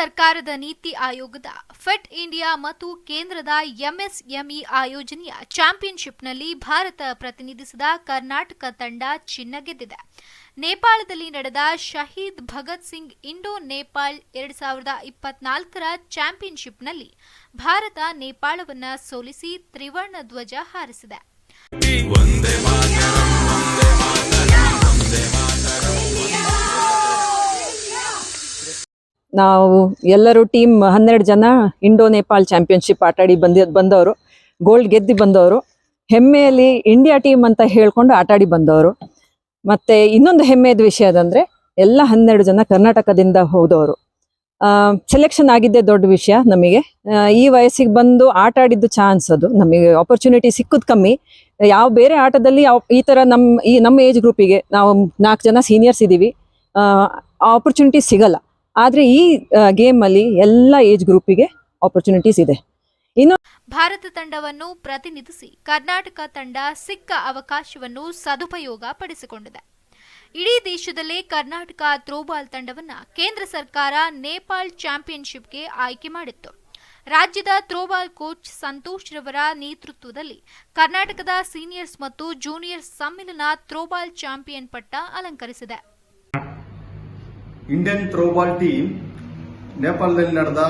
ಸರ್ಕಾರದ ನೀತಿ ಆಯೋಗದ ಫಿಟ್ ಇಂಡಿಯಾ ಮತ್ತು ಕೇಂದ್ರದ ಎಂಎಸ್ಎಂಇ ಆಯೋಜನೆಯ ಚಾಂಪಿಯನ್ಶಿಪ್ನಲ್ಲಿ ಭಾರತ ಪ್ರತಿನಿಧಿಸಿದ ಕರ್ನಾಟಕ ತಂಡ ಚಿನ್ನ ಗೆದ್ದಿದೆ. ನೇಪಾಳದಲ್ಲಿ ನಡೆದ ಶಹೀದ್ ಭಗತ್ ಸಿಂಗ್ ಇಂಡೋ ನೇಪಾಳ್ ಎರಡ್ ಸಾವಿರದ ಇಪ್ಪತ್ನಾಲ್ಕರ ಚಾಂಪಿಯನ್ಶಿಪ್ನಲ್ಲಿ ಭಾರತ ನೇಪಾಳವನ್ನು ಸೋಲಿಸಿ ತ್ರಿವರ್ಣ ಧ್ವಜ ಹಾರಿಸಿದೆ. ನಾವು ಎಲ್ಲರೂ ಟೀಮ್ ಹನ್ನೆರಡು ಜನ ಇಂಡೋ ನೇಪಾಳ್ ಚಾಂಪಿಯನ್ಶಿಪ್ ಆಟಾಡಿ ಬಂದಿ ಬಂದವರು ಗೋಲ್ಡ್ ಗೆದ್ದು ಬಂದವರು, ಹೆಮ್ಮೆಯಲ್ಲಿ ಇಂಡಿಯಾ ಟೀಮ್ ಅಂತ ಹೇಳ್ಕೊಂಡು ಆಟಾಡಿ ಬಂದವರು. ಮತ್ತೆ ಇನ್ನೊಂದು ಹೆಮ್ಮೆಯ ವಿಷಯ ಅದಂದ್ರೆ, ಎಲ್ಲ ಹನ್ನೆರಡು ಜನ ಕರ್ನಾಟಕದಿಂದ ಹೋದವರು. ಸೆಲೆಕ್ಷನ್ ಆಗಿದ್ದೇ ದೊಡ್ಡ ವಿಷಯ ನಮಗೆ. ಈ ವಯಸ್ಸಿಗೆ ಬಂದು ಆಟ ಆಡಿದ್ದು ಚಾನ್ಸ್ ಅದು. ನಮಗೆ ಆಪರ್ಚುನಿಟಿ ಸಿಕ್ಕುದು ಕಮ್ಮಿ. ಯಾವ ಬೇರೆ ಆಟದಲ್ಲಿ ಯಾವ- ಈ ತರ ನಮ್ಮ ಈ ನಮ್ಮ ಏಜ್ ಗ್ರೂಪಿಗೆ ನಾವು ನಾಲ್ಕು ಜನ ಸೀನಿಯರ್ಸ್ ಇದ್ದೀವಿ ಆಪರ್ಚುನಿಟಿ ಸಿಗಲ್ಲ. ಆದ್ರೆ ಈ ಗೇಮಲ್ಲಿ ಎಲ್ಲ ಏಜ್ ಗ್ರೂಪಿಗೆ ಆಪರ್ಚುನಿಟೀಸ್ ಇದೆ. ಇನ್ನು ಭಾರತ ತಂಡವನ್ನು ಪ್ರತಿನಿಧಿಸಿ ಕರ್ನಾಟಕ ತಂಡ ಸಿಕ್ಕ ಅವಕಾಶವನ್ನು ಸದುಪಯೋಗ ಪಡಿಸಿಕೊಂಡಿದೆ. ಇಡೀ ದೇಶದಲ್ಲೇ ಕರ್ನಾಟಕ ಥ್ರೋಬಾಲ್ ತಂಡವನ್ನು ಕೇಂದ್ರ ಸರ್ಕಾರ ನೇಪಾಳ್ ಚಾಂಪಿಯನ್ಶಿಪ್ಗೆ ಆಯ್ಕೆ ಮಾಡಿತ್ತು. ರಾಜ್ಯದ ಥ್ರೋಬಾಲ್ ಕೋಚ್ ಸಂತೋಷ್ ರವರ ನೇತೃತ್ವದಲ್ಲಿ ಕರ್ನಾಟಕದ ಸೀನಿಯರ್ಸ್ ಮತ್ತು ಜೂನಿಯರ್ಸ್ ಸಮ್ಮಿಲನ ಥ್ರೋಬಾಲ್ ಚಾಂಪಿಯನ್ ಪಟ್ಟ ಅಲಂಕರಿಸಿದೆ. ಇಂಡಿಯನ್ ಥ್ರೋಬಾಲ್ ಟೀಮ್ ನೇಪಾಳದಲ್ಲಿ ನಡೆದ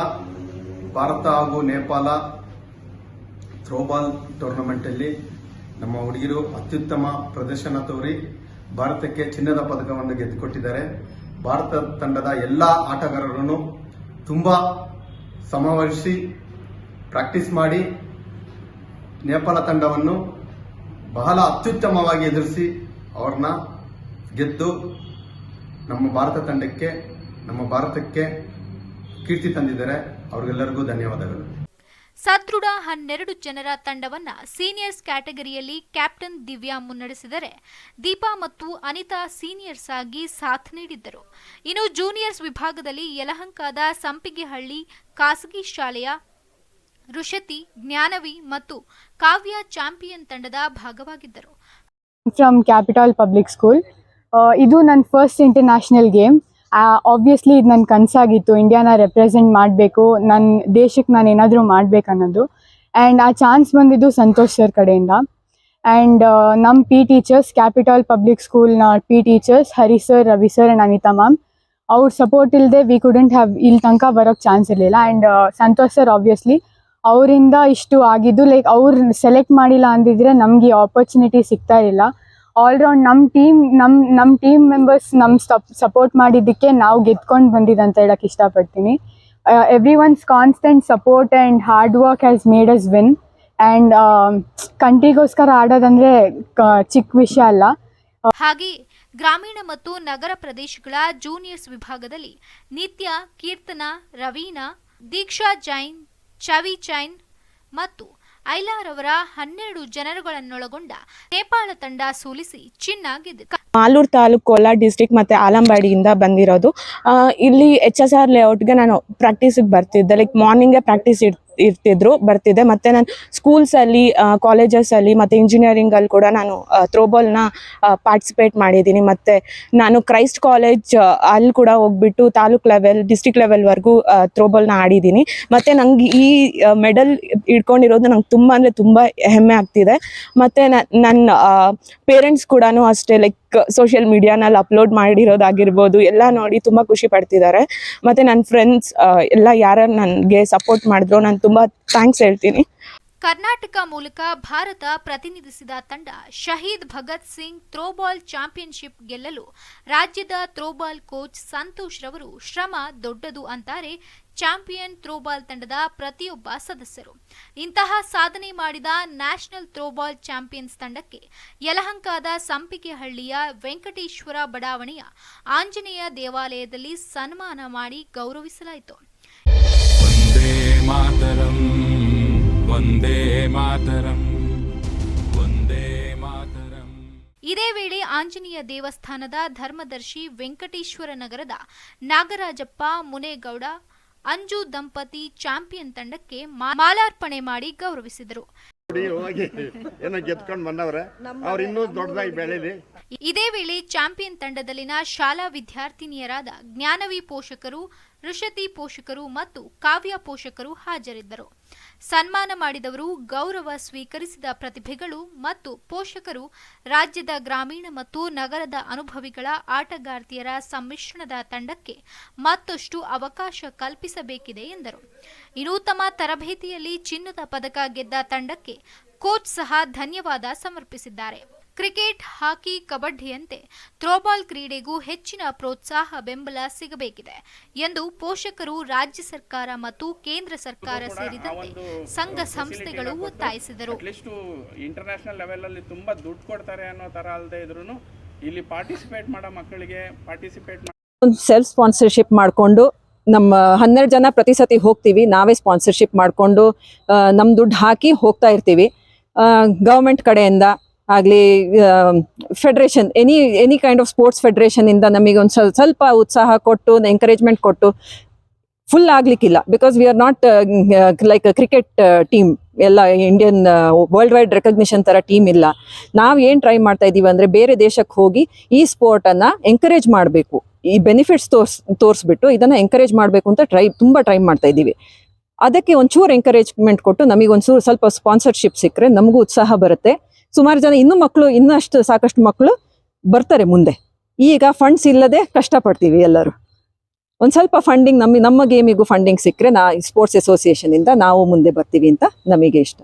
ಭಾರತ ಹಾಗೂ ನೇಪಾಳ ಥ್ರೋಬಾಲ್ ಟೂರ್ನಮೆಂಟ್ ಅಲ್ಲಿ ನಮ್ಮ ಹುಡುಗಿರು ಅತ್ಯುತ್ತಮ ಪ್ರದರ್ಶನ ತೋರಿ ಭಾರತಕ್ಕೆ ಚಿನ್ನದ ಪದಕವನ್ನು ಗೆದ್ದುಕೊಟ್ಟಿದ್ದಾರೆ. ಭಾರತ ತಂಡದ ಎಲ್ಲ ಆಟಗಾರರನ್ನು ತುಂಬಾ ಸಮವಹಿಸಿ ಪ್ರಾಕ್ಟೀಸ್ ಮಾಡಿ ನೇಪಾಳ ತಂಡವನ್ನು ಬಹಳ ಅತ್ಯುತ್ತಮವಾಗಿ ಎದುರಿಸಿ ಅವ್ರನ್ನ ಗೆದ್ದು ನಮ್ಮ ಭಾರತ ತಂಡಕ್ಕೆ ನಮ್ಮ ಭಾರತಕ್ಕೆ ಕೀರ್ತಿ ತಂದಿದ್ದಾರೆ. ಅವ್ರಿಗೆಲ್ಲರಿಗೂ ಧನ್ಯವಾದಗಳು. ಸದೃಢ ಹನ್ನೆರಡು ಜನರ ತಂಡವನ್ನ ಸೀನಿಯರ್ಸ್ ಕ್ಯಾಟಗರಿಯಲ್ಲಿ ಕ್ಯಾಪ್ಟನ್ ದಿವ್ಯಾ ಮುನ್ನಡೆಸಿದರೆ ದೀಪಾ ಮತ್ತು ಅನಿತಾ ಸೀನಿಯರ್ಸ್ ಆಗಿ ಸಾಥ್ ನೀಡಿದ್ದರು. ಇನ್ನು ಜೂನಿಯರ್ಸ್ ವಿಭಾಗದಲ್ಲಿ ಯಲಹಂಕದ ಸಂಪಿಗೆಹಳ್ಳಿ ಖಾಸಗಿ ಶಾಲೆಯ ಋಷತಿ ಜ್ಞಾನವಿ ಮತ್ತು ಕಾವ್ಯ ಚಾಂಪಿಯನ್ ತಂಡದ ಭಾಗವಾಗಿದ್ದರು. ಫ್ರಮ್ ಕ್ಯಾಪಿಟಲ್ ಪಬ್ಲಿಕ್ ಸ್ಕೂಲ್ ಇದು ನನ್ನ ಫಸ್ಟ್ ಇಂಟರ್ನ್ಯಾಷನಲ್ ಗೇಮ್ ಆಬ್ವಿಯಸ್ಲಿ ಇದು ನನ್ನ ಕನಸಾಗಿತ್ತು. ಇಂಡಿಯಾನ ರೆಪ್ರೆಸೆಂಟ್ ಮಾಡಬೇಕು. ನನ್ನ ದೇಶಕ್ಕೆ ನಾನು ಏನಾದರೂ ಮಾಡಬೇಕು ಅನ್ನೋದು. ಆ್ಯಂಡ್ ಆ ಚಾನ್ಸ್ ಬಂದಿದ್ದು ಸಂತೋಷ್ ಸರ್ ಕಡೆಯಿಂದ. ಆ್ಯಂಡ್ ನಮ್ಮ ಪಿ ಟೀಚರ್ಸ್ ಕ್ಯಾಪಿಟಲ್ ಪಬ್ಲಿಕ್ ಸ್ಕೂಲ್ನ P teachers Hari sir Ravi sir and Anita ma'am ಅವ್ರ ಸಪೋರ್ಟ್ ಇಲ್ಲದೆ ವಿ ಕುಡೆಂಟ್ ಹ್ಯಾವ್ ಇಲ್ಲಿ ತನಕ ಬರೋಕ್ಕೆ ಚಾನ್ಸ್ ಇರಲಿಲ್ಲ. ಆ್ಯಂಡ್ ಸಂತೋಷ್ ಸರ್ ಆಬ್ವಿಯಸ್ಲಿ ಅವರಿಂದ ಇಷ್ಟು ಆಗಿದ್ದು ಲೈಕ್ ಅವ್ರು ಸೆಲೆಕ್ಟ್ ಮಾಡಿಲ್ಲ ಅಂದಿದ್ರೆ ನಮಗೆ ಆಪರ್ಚುನಿಟಿ ಸಿಗ್ತಾ ಇರಲಿಲ್ಲ. ಆಲ್ರೌಂಡ್ ನಮ್ಮ ಟೀಮ್ ನಮ್ಮ ನಮ್ಮ ಟೀಮ್ ಮೆಂಬರ್ಸ್ ನಮ್ಮ ಸಪೋರ್ಟ್ ಮಾಡಿದ್ದಕ್ಕೆ ನಾವು ಗೆದ್ಕೊಂಡು ಬಂದಿದ್ದು ಅಂತ ಹೇಳಕ್ಕೆ ಇಷ್ಟಪಡ್ತೀನಿ everyone's constant support and hard work has made us win and ಕಂಟ್ರಿಗೋಸ್ಕರ ಆಡೋದಂದರೆ ಚಿಕ್ಕ ವಿಷಯ ಅಲ್ಲ. ಹಾಗೆ ಗ್ರಾಮೀಣ ಮತ್ತು ನಗರ ಪ್ರದೇಶಗಳ ಜೂನಿಯರ್ಸ್ ವಿಭಾಗದಲ್ಲಿ ನಿತ್ಯ ಕೀರ್ತನ, ರವೀನಾ, ದೀಕ್ಷಾ ಜೈನ್, ಚವಿ ಜೈನ್ ಮತ್ತು ಐಲಾರವರ ಹನ್ನೆರಡು ಜನರುಗಳನ್ನೊಳಗೊಂಡ ನೇಪಾಳ ತಂಡ ಸೋಲಿಸಿ ಚಿನ್ನ ಗೆದ್ದಿದೆ. ಮಾಲೂರ್ ತಾಲೂಕು ಕೋಲಾರ ಡಿಸ್ಟಿಕ್ ಮತ್ತೆ ಆಲಂಬಾಡಿಯಿಂದ ಬಂದಿರೋದು. ಇಲ್ಲಿ ಎಚ್ ಎಸ್ ಆರ್ ಲೇಔಟ್ಗೆ ನಾನು ಪ್ರಾಕ್ಟೀಸಿಗೆ ಬರ್ತಿದ್ದೆ. ಲೈಕ್ ಮಾರ್ನಿಂಗೇ ಪ್ರಾಕ್ಟೀಸ್ ಇರ್ ಇರ್ತಿದ್ರು ಬರ್ತಿದ್ದೆ ಮತ್ತೆ ನಾನು ಅಲ್ಲಿ ಮತ್ತೆ ಇಂಜಿನಿಯರಿಂಗ್ ಅಲ್ಲಿ ಕೂಡ ನಾನು ಥ್ರೋಬಾಲ್ನ ಪಾರ್ಟಿಸಿಪೇಟ್ ಮಾಡಿದ್ದೀನಿ. ಮತ್ತೆ ನಾನು ಕ್ರೈಸ್ಟ್ ಕಾಲೇಜ್ ಅಲ್ಲಿ ಕೂಡ ಹೋಗ್ಬಿಟ್ಟು ತಾಲೂಕ್ ಲೆವೆಲ್ ಡಿಸ್ಟಿಕ್ ಲೆವೆಲ್ವರೆಗೂ ಥ್ರೋಬಾಲ್ನ ಆಡಿದ್ದೀನಿ. ಮತ್ತೆ ನಂಗೆ ಈ ಮೆಡಲ್ ಇಟ್ಕೊಂಡಿರೋದು ನಂಗೆ ತುಂಬಾ ಅಂದ್ರೆ ತುಂಬಾ ಹೆಮ್ಮೆ ಆಗ್ತಿದೆ. ಮತ್ತೆ ನನ್ನ ಪೇರೆಂಟ್ಸ್ ಕೂಡ ಅಷ್ಟೇ ಲೈಕ್ ಸೋಷಿಯಲ್ ಮೀಡಿಯಾನಲ್ಲಿ ಅಪ್ಲೋಡ್ ಮಾಡಿರೋದಾಗಿರ್ಬೋದು, ಎಲ್ಲ ನೋಡಿ ತುಂಬ ಖುಷಿ ಪಡ್ತಿದ್ದಾರೆ. ಮತ್ತು ನನ್ನ ಫ್ರೆಂಡ್ಸ್ ಎಲ್ಲ ಯಾರು ನನಗೆ ಸಪೋರ್ಟ್ ಮಾಡಿದ್ರು, ನಾನು ತುಂಬ ಥ್ಯಾಂಕ್ಸ್ ಹೇಳ್ತೀನಿ. ಕರ್ನಾಟಕ ಮೂಲಕ ಭಾರತ ಪ್ರತಿನಿಧಿಸಿದ ತಂಡ ಶಹೀದ್ ಭಗತ್ ಸಿಂಗ್ ಥ್ರೋಬಾಲ್ ಚಾಂಪಿಯನ್ಶಿಪ್ ಗೆಲ್ಲಲು ರಾಜ್ಯದ ಥ್ರೋಬಾಲ್ ಕೋಚ್ ಸಂತೋಷ್ ರವರು ಶ್ರಮ ದೊಡ್ಡದು ಅಂತಾರೆ ಚಾಂಪಿಯನ್ ಥ್ರೋಬಾಲ್ ತಂಡದ ಪ್ರತಿಯೊಬ್ಬ ಸದಸ್ಯರು. ಇಂತಹ ಸಾಧನೆ ಮಾಡಿದ ನ್ಯಾಷನಲ್ ಥ್ರೋಬಾಲ್ ಚಾಂಪಿಯನ್ಸ್ ತಂಡಕ್ಕೆ ಯಲಹಂಕದ ಸಂಪಿಗೆಹಳ್ಳಿಯ ವೆಂಕಟೇಶ್ವರ ಬಡಾವಣೆಯ ಆಂಜನೇಯ ದೇವಾಲಯದಲ್ಲಿ ಸನ್ಮಾನ ಮಾಡಿ ಗೌರವಿಸಲಾಯಿತು. ಒಂದೇ ಮಾತರಂ ಒಂದೇ ಮಾತರಂ. ಇದೇ ವೇಳೆ ಆಂಜನೇಯ ದೇವಸ್ಥಾನದ ಧರ್ಮದರ್ಶಿ ವೆಂಕಟೇಶ್ವರ ನಗರದ ನಾಗರಾಜಪ್ಪ ಮುನೇಗೌಡ ಅಂಜು ದಂಪತಿ ಚಾಂಪಿಯನ್ ತಂಡಕ್ಕೆ ಮಾಲಾರ್ಪಣೆ ಮಾಡಿ ಗೌರವಿಸಿದರು. ಇದೇ ವೇಳೆ ಚಾಂಪಿಯನ್ ತಂಡದಲ್ಲಿನ ಶಾಲಾ ವಿದ್ಯಾರ್ಥಿನಿಯರಾದ ಜ್ಞಾನವಿ ಪೋಷಕರು ಋಷತಿ ಪೋಷಕರು ಮತ್ತು ಕಾವ್ಯ ಪೋಷಕರು ಹಾಜರಿದ್ದರು. ಸನ್ಮಾನ ಮಾಡಿದವರು ಗೌರವ ಸ್ವೀಕರಿಸಿದ ಪ್ರತಿಭೆಗಳು ಮತ್ತು ಪೋಷಕರು ರಾಜ್ಯದ ಗ್ರಾಮೀಣ ಮತ್ತು ನಗರದ ಅನುಭವಿಗಳ ಆಟಗಾರ್ತಿಯರ ಸಮ್ಮಿಶ್ರಣದ ತಂಡಕ್ಕೆ ಮತ್ತಷ್ಟು ಅವಕಾಶ ಕಲ್ಪಿಸಬೇಕಿದೆ ಎಂದರು. ಇನ್ನು ತರಬೇತಿಯಲ್ಲಿ ಚಿನ್ನದ ಪದಕ ಗೆದ್ದ ತಂಡಕ್ಕೆ ಕೋಚ್ ಸಹ ಧನ್ಯವಾದ ಸಮರ್ಪಿಸಿದ್ದಾರೆ. ಕ್ರಿಕೆಟ್ ಹಾಕಿ ಕಬಡ್ಡಿಯಂತೆ ಥ್ರೋಬಾಲ್ ಕ್ರೀಡೆಗೂ ಹೆಚ್ಚಿನ ಪ್ರೋತ್ಸಾಹ ಬೆಂಬಲ ಸಿಗಬೇಕಿದೆ ಎಂದು ಪೋಷಕರು ರಾಜ್ಯ ಸರ್ಕಾರ ಮತ್ತು ಕೇಂದ್ರ ಸರ್ಕಾರ ಸೇರಿದಂತೆ ಸಂಘ ಸಂಸ್ಥೆಗಳು ಒತ್ತಾಯಿಸಿದರು. ಇಂಟರ್ನ್ಯಾಷನಲ್ ಲೆವೆಲ್ ಅಲ್ಲಿ ತುಂಬಾ ದುಡ್ಡು ಕೊಡ್ತಾರೆ ಅನ್ನೋ ತರ ಅಲ್ಲದೆ ಇದ್ರು ಇಲ್ಲಿ ಪಾರ್ಟಿಸಿಪೇಟ್ ಮಾಡೋ ಮಕ್ಕಳಿಗೆ ಪಾರ್ಟಿಸಿಪೇಟ್ ಒಂದು ಸೆಲ್ಫ್ ಸ್ಪಾನ್ಸರ್ಶಿಪ್ ಮಾಡಿಕೊಂಡು ನಮ್ಮ ಹನ್ನೆರಡು ಜನ ಪ್ರತಿ ಸತಿ ಹೋಗ್ತೀವಿ. ನಾವೇ ಸ್ಪಾನ್ಸರ್ಶಿಪ್ ಮಾಡಿಕೊಂಡು ನಮ್ಮ ದುಡ್ಡು ಹಾಕಿ ಹೋಗ್ತಾ ಇರ್ತೀವಿ. ಗೌರ್ಮೆಂಟ್ ಕಡೆಯಿಂದ ಆಗಲಿ federation any any kind of sports ಫೆಡ್ರೇಷನಿಂದ ನಮಗೆ ಒಂದು ಸ್ವಲ್ಪ ಉತ್ಸಾಹ ಕೊಟ್ಟು ಎಂಕರೇಜ್ಮೆಂಟ್ ಕೊಟ್ಟು full ಆಗ್ಲಿಕ್ಕಿಲ್ಲ. Because we are not like cricket team ಎಲ್ಲ ಇಂಡಿಯನ್ ವರ್ಲ್ಡ್ ವೈಡ್ ರೆಕಗ್ನಿಷನ್ ಥರ ಟೀಮ್ ಇಲ್ಲ. ನಾವು ಏನು ಟ್ರೈ ಮಾಡ್ತಾ ಇದ್ದೀವಿ ಅಂದರೆ ಬೇರೆ ದೇಶಕ್ಕೆ ಹೋಗಿ ಈ ಸ್ಪೋರ್ಟನ್ನು ಎಂಕರೇಜ್ ಮಾಡಬೇಕು. ಈ ಬೆನಿಫಿಟ್ಸ್ ತೋರ್ಸ್, ತೋರಿಸ್ಬಿಟ್ಟು ಇದನ್ನು ಎಂಕರೇಜ್ ಮಾಡಬೇಕು ಅಂತ ಟ್ರೈ ತುಂಬ ಟ್ರೈ ಮಾಡ್ತಾ ಇದ್ದೀವಿ ಅದಕ್ಕೆ ಒಂಚೂರು ಎಂಕರೇಜ್ಮೆಂಟ್ ಕೊಟ್ಟು ನಮಗೆ ಒಂಚೂರು ಸ್ವಲ್ಪ ಸ್ಪಾನ್ಸರ್ಶಿಪ್ ಸಿಕ್ಕರೆ ನಮಗೂ ಉತ್ಸಾಹ ಬರುತ್ತೆ. ಸುಮಾರು ಜನ ಇನ್ನೂ ಮಕ್ಕಳು ಇನ್ನಷ್ಟು ಸಾಕಷ್ಟು ಮಕ್ಕಳು ಬರ್ತಾರೆ ಮುಂದೆ. ಈಗ ಫಂಡ್ಸ್ ಇಲ್ಲದೆ ಕಷ್ಟಪಡ್ತೀವಿ ಎಲ್ಲರೂ. ಒಂದು ಸ್ವಲ್ಪ ಫಂಡಿಂಗ್ ನಮ್ಮ ನಮ್ಮ ಗೇಮಿಗೂ ಫಂಡಿಂಗ್ ಸಿಕ್ಕರೆ ನಾ ಸ್ಪೋರ್ಟ್ಸ್ ಅಸೋಸಿಯೇಷನಿಂದ ನಾವು ಮುಂದೆ ಬರ್ತೀವಿ ಅಂತ ನಮಗೆ ಇಷ್ಟ.